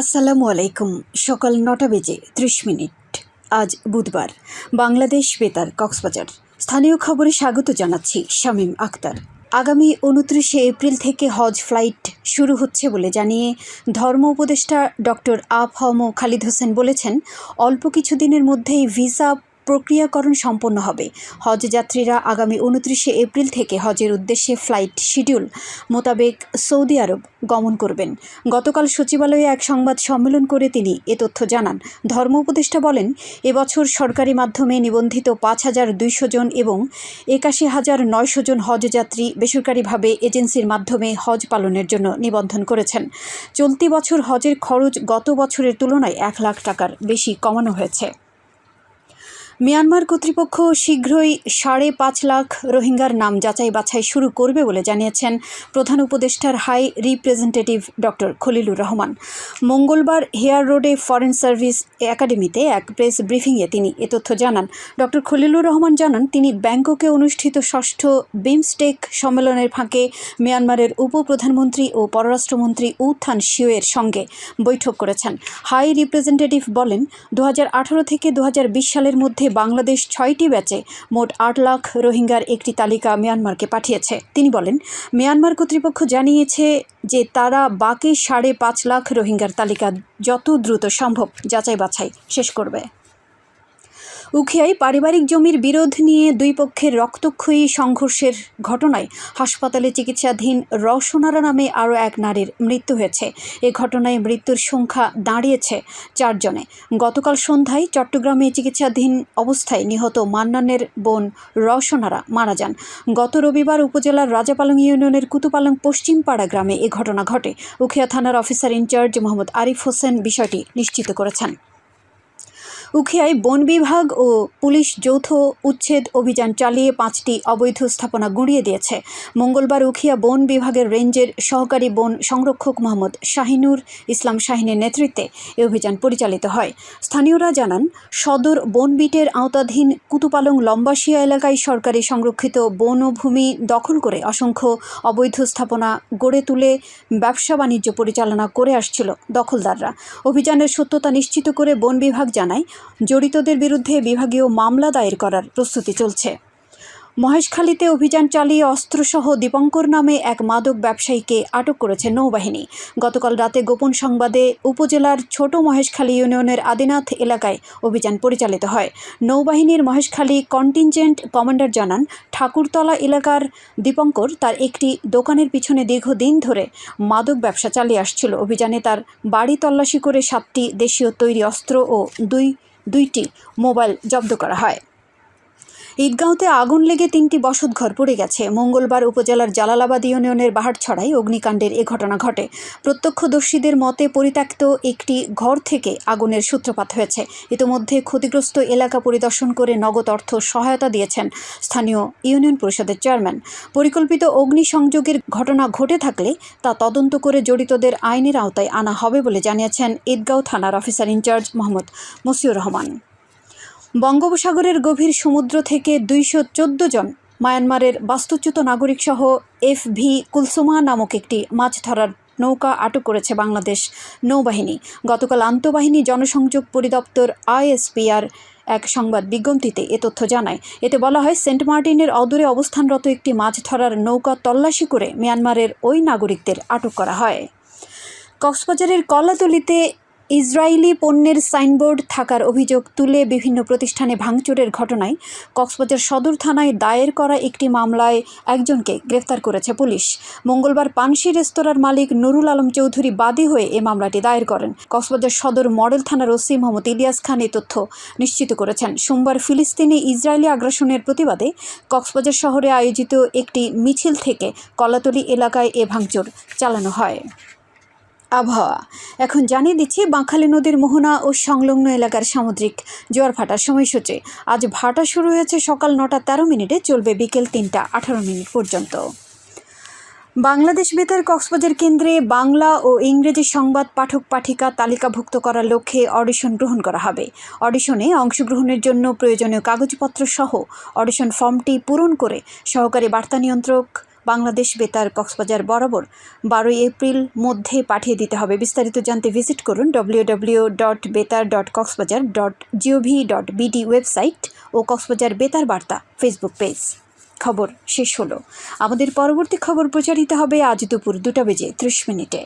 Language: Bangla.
আসসালামু আলাইকুম। সকাল নটা বেজে ত্রিশ মিনিট। আজ বুধবার। বাংলাদেশ বেতার, কক্সবাজার। স্থানীয় খবরে স্বাগত জানাচ্ছি শামীম আক্তার। আগামী উনত্রিশে এপ্রিল থেকে হজ ফ্লাইট শুরু হচ্ছে বলে জানিয়ে ধর্ম উপদেষ্টা ডক্টর আফ হম খালিদ হোসেন বলেছেন, অল্প কিছুদিনের মধ্যেই ভিসা প্রক্রিয়াকরণ সম্পন্ন হবে। হজ যাত্রীরা আগামী উনত্রিশে এপ্রিল থেকে হজের উদ্দেশ্যে ফ্লাইট শিডিউল মোতাবেক সৌদি আরব গমন করবেন। গতকাল সচিবালয়ে এক সংবাদ সম্মেলন করে তিনি এ তথ্য জানান। ধর্ম উপদেষ্টা বলেন, এবছর সরকারি মাধ্যমে নিবন্ধিত পাঁচ হাজার দুইশো জন এবং একাশি হাজার নয়শো জন হজযাত্রী বেসরকারিভাবে এজেন্সির মাধ্যমে হজ পালনের জন্য নিবন্ধন করেছেন। চলতি বছর হজের খরচ গত বছরের তুলনায় এক লাখ টাকার বেশি কমানো হয়েছে। মিয়ানমার কর্তৃপক্ষ শীঘ্রই সাড়ে পাঁচ লাখ রোহিঙ্গার নাম যাচাই বাছাই শুরু করবে বলে জানিয়েছেন প্রধান উপদেষ্টার high representative doctor Khalilur Rahman. মঙ্গলবার হেয়ার রোডে ফরেন সার্ভিস একাডেমিতে এক প্রেস ব্রিফিংয়ে তিনি এ তথ্য জানান। ডক্টর খলিলুর রহমান জানান, তিনি ব্যাংককে অনুষ্ঠিত ষষ্ঠ বিমস্টেক সম্মেলনের ফাঁকে মিয়ানমারের উপপ্রধানমন্ত্রী ও পররাষ্ট্রমন্ত্রী উত্থান শিওয়ের সঙ্গে বৈঠক করেছেন। হাই রিপ্রেজেন্টেটিভ বলেন দু হাজার আঠারো থেকে দু হাজার বিশ সালের মধ্যে বাংলাদেশ ছয়টি ব্যাচে মোট আট লাখ রোহিঙ্গার একটি তালিকা মিয়ানমারকে পাঠিয়েছে। তিনি বলেন, মিয়ানমার কর্তৃপক্ষ জানিয়েছে যে তারা বাকি সাড়ে পাঁচ লাখ রোহিঙ্গার তালিকা যত দ্রুত সম্ভব যাচাই বাছাই শেষ করবে। উখিয়ায় পারিবারিক জমির বিরোধ নিয়ে দুই পক্ষের রক্তক্ষয়ী সংঘর্ষের ঘটনায় হাসপাতালে চিকিৎসাধীন রওশনারা নামে আরও এক নারীর মৃত্যু হয়েছে। এ ঘটনায় মৃত্যুর সংখ্যা দাঁড়িয়েছে চারজনে। গতকাল সন্ধ্যায় চট্টগ্রামে চিকিৎসাধীন অবস্থায় নিহত মান্নানের বোন রওশনারা মারা যান। গত রবিবার উপজেলার রাজাপালং ইউনিয়নের কুতুপালং পশ্চিমপাড়া গ্রামে এ ঘটনা ঘটে। উখিয়া থানার officer in charge Mohammad Arif Hossain বিষয়টি নিশ্চিত করেছেন। উখিয়ায় বন বিভাগ ও পুলিশ যৌথ উচ্ছেদ অভিযান চালিয়ে পাঁচটি অবৈধ স্থাপনা গুঁড়িয়ে দিয়েছে। মঙ্গলবার উখিয়া বন বিভাগের রেঞ্জের সহকারী বন সংরক্ষক মোহাম্মদ শাহিনুর ইসলাম শাহিনের নেতৃত্বে এ অভিযান পরিচালিত হয়। স্থানীয়রা জানান, সদর বনবিটের আওতাধীন কুতুপালং লম্বাসিয়া এলাকায় সরকারি সংরক্ষিত বন বনভূমি দখল করে অসংখ্য অবৈধ স্থাপনা গড়ে তুলে ব্যবসা বাণিজ্য পরিচালনা করে আসছিল দখলদাররা। অভিযানের সত্যতা নিশ্চিত করে বন বিভাগ জানায় জড়িতদের বিরুদ্ধে বিভাগীয় মামলা দায়ের করার প্রস্তুতি চলছে। মহেশখালীতে অভিযান চালিয়ে অস্ত্রসহ দীপঙ্কর নামে এক মাদক ব্যবসায়ীকে আটক করেছে নৌবাহিনী। গতকাল রাতে গোপন সংবাদে উপজেলার ছোট মহেশখালী ইউনিয়নের আদিনাথ এলাকায় অভিযান পরিচালিত হয়। নৌবাহিনীর মহেশখালী কন্টিনজেন্ট কমান্ডার জানান, ঠাকুরতলা এলাকার দীপঙ্কর তার একটি দোকানের পিছনে দীর্ঘদিন ধরে মাদক ব্যবসা চালিয়ে আসছিল। অভিযানে তার বাড়ি তল্লাশি করে সাতটি দেশীয় তৈরি অস্ত্র ও দুই দুইটি মোবাইল জব্দ করা হয়। ঈদগাঁওতে আগুন লেগে তিনটি বসতঘর পড়ে গেছে। মঙ্গলবার উপজেলার জালালাবাদ ইউনিয়নের বাহারছড়ায় অগ্নিকাণ্ডের এ ঘটনা ঘটে। প্রত্যক্ষদর্শীদের মতে, পরিত্যক্ত একটি ঘর থেকে আগুনের সূত্রপাত হয়েছে। ইতিমধ্যে ক্ষতিগ্রস্ত এলাকা পরিদর্শন করে নগদ অর্থ সহায়তা দিয়েছেন স্থানীয় ইউনিয়ন পরিষদের চেয়ারম্যান। পরিকল্পিত অগ্নিসংযোগের ঘটনা ঘটে থাকলে তা তদন্ত করে জড়িতদের আইনের আওতায় আনা হবে বলে জানিয়েছেন ঈদগাঁও থানার officer in charge Mohammad Masiur Rahman. বঙ্গোপসাগরের গভীর সমুদ্র থেকে দুইশো চোদ্দ জন মায়ানমারের বাস্তুচ্যুত নাগরিকসহ এফ ভি কুলসুমা নামক একটি মাছ ধরার নৌকা আটক করেছে বাংলাদেশ নৌবাহিনী। গতকাল আন্তঃবাহিনী জনসংযোগ পরিদপ্তর আইএসপিআর এক সংবাদ বিজ্ঞপ্তিতে এ তথ্য জানায়। এতে বলা হয়, সেন্ট মার্টিনের অদূরে অবস্থানরত একটি মাছ ধরার নৌকা তল্লাশি করে মিয়ানমারের ওই নাগরিকদের আটক করা হয়। কক্সবাজারের কলাতলিতে ইসরায়েলি পণ্যের সাইনবোর্ড থাকার অভিযোগ তুলে বিভিন্ন প্রতিষ্ঠানে ভাঙচুরের ঘটনায় কক্সবাজার সদর থানায় দায়ের করা একটি মামলায় একজনকে গ্রেফতার করেছে পুলিশ। মঙ্গলবার পানসি রেস্তোরাঁর মালিক নুরুল আলম চৌধুরী বাদী হয়ে এ মামলাটি দায়ের করেন। কক্সবাজার সদর মডেল থানার ওসি মোহাম্মদ ইলিয়াস খান এই তথ্য নিশ্চিত করেছেন। সোমবার ফিলিস্তিনি ইসরায়েলি আগ্রাসনের প্রতিবাদে কক্সবাজার শহরে আয়োজিত একটি মিছিল থেকে কলাতলি এলাকায় এ ভাঙচুর চালানো হয়। আবহাওয়া। এখন জানিয়ে দিচ্ছি বাঁকখালী নদীর মোহনা ও সংলগ্ন এলাকার সামুদ্রিক জোয়ার ভাটার সময়সূচি। আজ ভাটা শুরু হয়েছে সকাল নটা তেরো মিনিটে, চলবে বিকেল তিনটা আঠারো মিনিট পর্যন্ত। বাংলাদেশ বেতার কক্সবাজার কেন্দ্রে বাংলা ও ইংরেজি সংবাদ পাঠক পাঠিকা তালিকাভুক্ত করার লক্ষ্যে অডিশন গ্রহণ করা হবে। অডিশনে অংশগ্রহণের জন্য প্রয়োজনীয় কাগজপত্র সহ অডিশন ফর্মটি পূরণ করে সহকারী বার্তা নিয়ন্ত্রক বাংলাদেশ বেতার কক্সবাজার বরাবর বারোই এপ্রিল মধ্যে পাঠিয়ে দিতে হবে। বিস্তারিত জানতে ভিজিট করুন W W dot Betar dot Cox's Bazar dot GOV dot BD website ও কক্সবাজার বেতার বার্তা ফেসবুক পেজ। খবর শেষ হলো। আমাদের পরবর্তী খবর প্রচারিত হবে আজ দুপুর দুটা বেজে ত্রিশ মিনিটে।